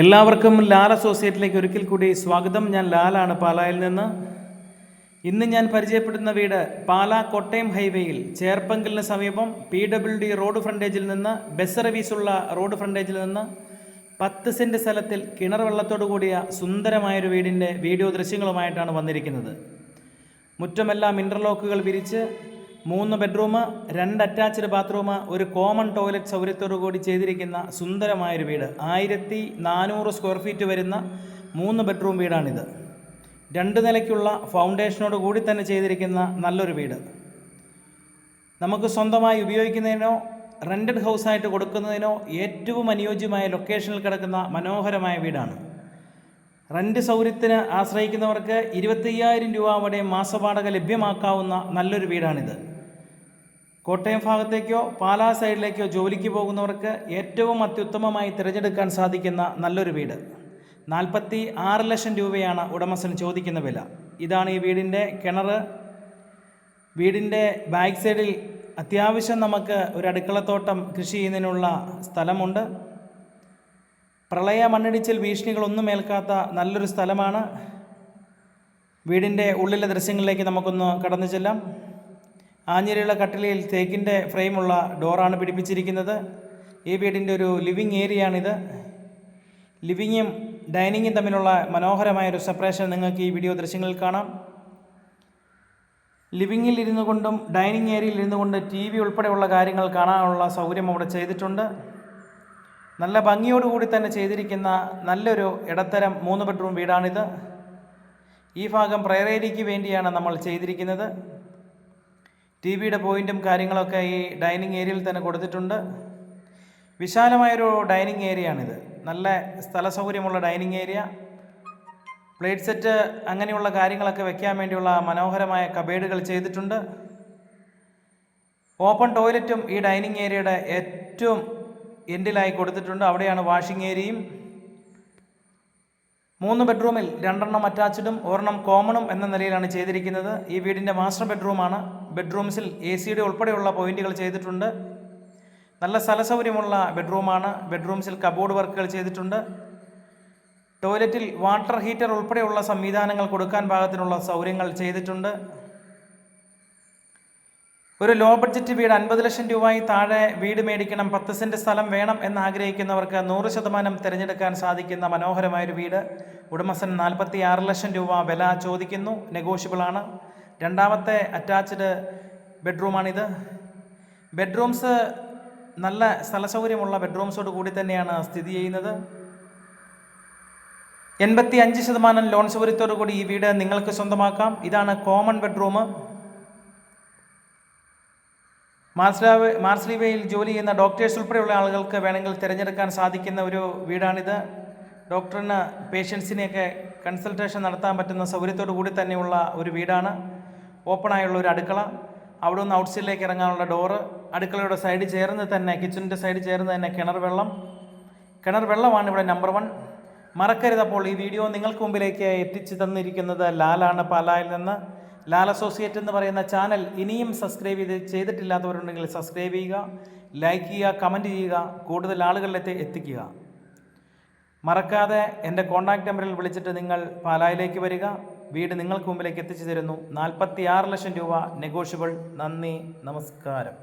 എല്ലാവർക്കും ലാൽ അസോസിയേറ്റിലേക്ക് ഒരിക്കൽ കൂടി സ്വാഗതം. ഞാൻ ലാലാണ് പാലായിൽ നിന്ന്. ഇന്ന് ഞാൻ പരിചയപ്പെടുന്ന വീട് പാലാ കോട്ടയം ഹൈവേയിൽ ചേർപ്പങ്കലിന് സമീപം പി ഡബ്ല്യു ഡി റോഡ് ഫ്രണ്ടേജിൽ നിന്ന് ബസ് സർവീസുള്ള റോഡ് ഫ്രണ്ടേജിൽ നിന്ന് പത്ത് സെന്റ് സ്ഥലത്തിൽ കിണർ വെള്ളത്തോടു കൂടിയ സുന്ദരമായൊരു വീടിന്റെ വീഡിയോ ദൃശ്യങ്ങളുമായിട്ടാണ് വന്നിരിക്കുന്നത്. മുറ്റമെല്ലാം ഇന്റർലോക്കുകൾ വിരിച്ച് മൂന്ന് ബെഡ്റൂം രണ്ട് അറ്റാച്ച്ഡ് ബാത്റൂം ഒരു കോമൺ ടോയ്ലറ്റ് സൗകര്യത്തോടു കൂടി ചെയ്തിരിക്കുന്ന സുന്ദരമായൊരു വീട്. ആയിരത്തി നാനൂറ് സ്ക്വയർ ഫീറ്റ് വരുന്ന മൂന്ന് ബെഡ്റൂം വീടാണിത്. രണ്ട് നിലയ്ക്കുള്ള ഫൗണ്ടേഷനോട് കൂടി തന്നെ ചെയ്തിരിക്കുന്ന നല്ലൊരു വീട്. നമുക്ക് സ്വന്തമായി ഉപയോഗിക്കുന്നതിനോ റെന്റഡ് ഹൗസായിട്ട് കൊടുക്കുന്നതിനോ ഏറ്റവും അനുയോജ്യമായ ലൊക്കേഷനിൽ കിടക്കുന്ന മനോഹരമായ വീടാണ്. റെന്റ് സൗകര്യത്തിന് ആശ്രയിക്കുന്നവർക്ക് ഇരുപത്തയ്യായിരം രൂപ വരെ മാസവാടക ലഭ്യമാക്കാവുന്ന നല്ലൊരു വീടാണിത്. കോട്ടയം ഭാഗത്തേക്കോ പാലാ സൈഡിലേക്കോ ജോലിക്ക് പോകുന്നവർക്ക് ഏറ്റവും അത്യുത്തമമായി തിരഞ്ഞെടുക്കാൻ സാധിക്കുന്ന നല്ലൊരു വീട്. നാൽപ്പത്തി ആറ് ലക്ഷം രൂപയാണ് ഉടമസ്ഥൻ ചോദിക്കുന്ന വില. ഇതാണ് ഈ വീടിന്റെ കിണർ. വീടിന്റെ ബാക്ക് സൈഡിൽ അത്യാവശ്യം നമുക്ക് ഒരു അടുക്കളത്തോട്ടം കൃഷി ചെയ്യുന്നതിനുള്ള സ്ഥലമുണ്ട്. പ്രളയ മണ്ണിടിച്ചിൽ ഭീഷണികളൊന്നും ഏൽക്കാത്ത നല്ലൊരു സ്ഥലമാണ്. വീടിന്റെ ഉള്ളിലെ ദൃശ്യങ്ങളിലേക്ക് നമുക്കൊന്ന് കടന്നു ചെല്ലാം. ആഞ്ഞിരയുള്ള കട്ടിലയിൽ തേക്കിന്റെ ഫ്രെയിമുള്ള ഡോറാണ് പിടിപ്പിച്ചിരിക്കുന്നത്. ഈ വീടിന്റെ ഒരു ലിവിങ് ആണിത് ലിവിങ്ങും ഡൈനിങ്ങും തമ്മിലുള്ള മനോഹരമായ ഒരു സെപ്പറേഷൻ നിങ്ങൾക്ക് ഈ വീഡിയോ ദൃശ്യങ്ങളിൽ കാണാം. ലിവിങ്ങിൽ ഇരുന്നു കൊണ്ടും ഡൈനിങ് ഏരിയയിൽ ഇരുന്നു കൊണ്ട് ടി വി ഉൾപ്പെടെയുള്ള കാര്യങ്ങൾ കാണാനുള്ള സൗകര്യം അവിടെ ചെയ്തിട്ടുണ്ട്. നല്ല ഭംഗിയോടുകൂടി തന്നെ ചെയ്തിരിക്കുന്ന നല്ലൊരു ഇടത്തരം മൂന്ന് ബെഡ്റൂം വീടാണിത്. ഈ ഭാഗം പ്രയറേരിക്ക് വേണ്ടിയാണ് നമ്മൾ ചെയ്തിരിക്കുന്നത്. ടി വിയുടെ പോയിന്റും കാര്യങ്ങളൊക്കെ ഈ ഡൈനിങ് ഏരിയയിൽ തന്നെ കൊടുത്തിട്ടുണ്ട്. വിശാലമായൊരു ഡൈനിങ് ഏരിയയാണിത്. നല്ല സ്ഥല സൗകര്യമുള്ള ഡൈനിങ് ഏരിയ. പ്ലേറ്റ് സെറ്റ് അങ്ങനെയുള്ള കാര്യങ്ങളൊക്കെ വെക്കാൻ വേണ്ടിയുള്ള മനോഹരമായ കബേഡുകൾ ചെയ്തിട്ടുണ്ട്. ഓപ്പൺ ടോയ്ലറ്റും ഈ ഡൈനിങ് ഏരിയയുടെ ഏറ്റവും എൻഡിലായി കൊടുത്തിട്ടുണ്ട്. അവിടെയാണ് വാഷിംഗ് ഏരിയയും. മൂന്ന് ബെഡ്റൂമിൽ രണ്ടെണ്ണം അറ്റാച്ച്ഡും ഒരെണ്ണം കോമണും എന്ന നിലയിലാണ് ചെയ്തിരിക്കുന്നത്. ഈ വീടിന്റെ മാസ്റ്റർ ബെഡ്റൂമാണ്. ബെഡ്റൂംസിൽ എ സിയുടെ ഉൾപ്പെടെയുള്ള പോയിന്റുകൾ ചെയ്തിട്ടുണ്ട്. നല്ല സ്ഥലസൗകര്യമുള്ള ബെഡ്റൂമാണ്. ബെഡ്റൂംസിൽ കബോർഡ് വർക്കുകൾ ചെയ്തിട്ടുണ്ട്. ടോയ്ലറ്റിൽ വാട്ടർ ഹീറ്റർ ഉൾപ്പെടെയുള്ള സംവിധാനങ്ങൾ കൊടുക്കാൻ പാകത്തിനുള്ള സൗകര്യങ്ങൾ ചെയ്തിട്ടുണ്ട്. ഒരു ലോ ബഡ്ജറ്റ് വീട് അൻപത് ലക്ഷം രൂപയിൽ താഴെ വീട് മേടിക്കണം പത്ത് സെന്റ് സ്ഥലം വേണം എന്ന് ആഗ്രഹിക്കുന്നവർക്ക് നൂറ് ശതമാനം തിരഞ്ഞെടുക്കാൻ സാധിക്കുന്ന മനോഹരമായൊരു വീട്. ഉടമസ്ഥൻ നാൽപ്പത്തി ലക്ഷം രൂപ വില ചോദിക്കുന്നു. നെഗോഷ്യബിളാണ് രണ്ടാമത്തെ അറ്റാച്ച്ഡ് ബെഡ്റൂമാണിത് ബെഡ്റൂംസ് നല്ല സ്ഥല സൗകര്യമുള്ള ബെഡ്റൂംസോട് കൂടി തന്നെയാണ് സ്ഥിതി ചെയ്യുന്നത്. എൺപത്തി അഞ്ച് ശതമാനം ലോൺ സൗകര്യത്തോടു കൂടി ഈ വീട് നിങ്ങൾക്ക് സ്വന്തമാക്കാം. ഇതാണ് കോമൺ ബെഡ്റൂം മാർസ്ലാവ് മാർസ്ലീവയിൽ ജോലി ചെയ്യുന്ന ഡോക്ടേഴ്സ് ഉൾപ്പെടെയുള്ള ആളുകൾക്ക് വേണമെങ്കിൽ തിരഞ്ഞെടുക്കാൻ സാധിക്കുന്ന ഒരു വീടാണിത്. ഡോക്ടറിന് പേഷ്യൻസിനെയൊക്കെ കൺസൾട്ടേഷൻ നടത്താൻ പറ്റുന്ന സൗകര്യത്തോടു കൂടി തന്നെയുള്ള ഒരു വീടാണ്. ഓപ്പണായുള്ള ഒരു അടുക്കള. അവിടെ നിന്ന് ഔട്ട്സൈഡിലേക്ക് ഇറങ്ങാനുള്ള ഡോറ് അടുക്കളയുടെ സൈഡ് ചേർന്ന് തന്നെ കിച്ചണിന്റെ സൈഡ് ചേർന്ന് തന്നെ കിണർ വെള്ളം. കിണർ വെള്ളമാണ് ഇവിടെ നമ്പർ വൺ മറക്കരുത് അപ്പോൾ ഈ വീഡിയോ നിങ്ങൾക്ക് മുമ്പിലേക്ക് എത്തിച്ചു തന്നിരിക്കുന്നത് ലാലാണ് പാലായിൽ നിന്ന്. ലാൽ അസോസിയേറ്റ് എന്ന് പറയുന്ന ചാനൽ ഇനിയും സബ്സ്ക്രൈബ് ചെയ്ത് ചെയ്തിട്ടില്ലാത്തവരുണ്ടെങ്കിൽ സബ്സ്ക്രൈബ് ചെയ്യുക ലൈക്ക് ചെയ്യുക കമന്റ് ചെയ്യുക കൂടുതൽ ആളുകളിലേക്ക് എത്തിക്കുക. മറക്കാതെ എന്റെ കോൺടാക്റ്റ് നമ്പറിൽ വിളിച്ചിട്ട് നിങ്ങൾ പാലായിലേക്ക് വരിക. വീട് നിങ്ങൾക്ക് മുമ്പിലേക്ക് എത്തിച്ചു തരുന്നു. നാൽപ്പത്തി ആറ് ലക്ഷം രൂപ നെഗോഷ്യബിൾ. നന്ദി. നമസ്കാരം.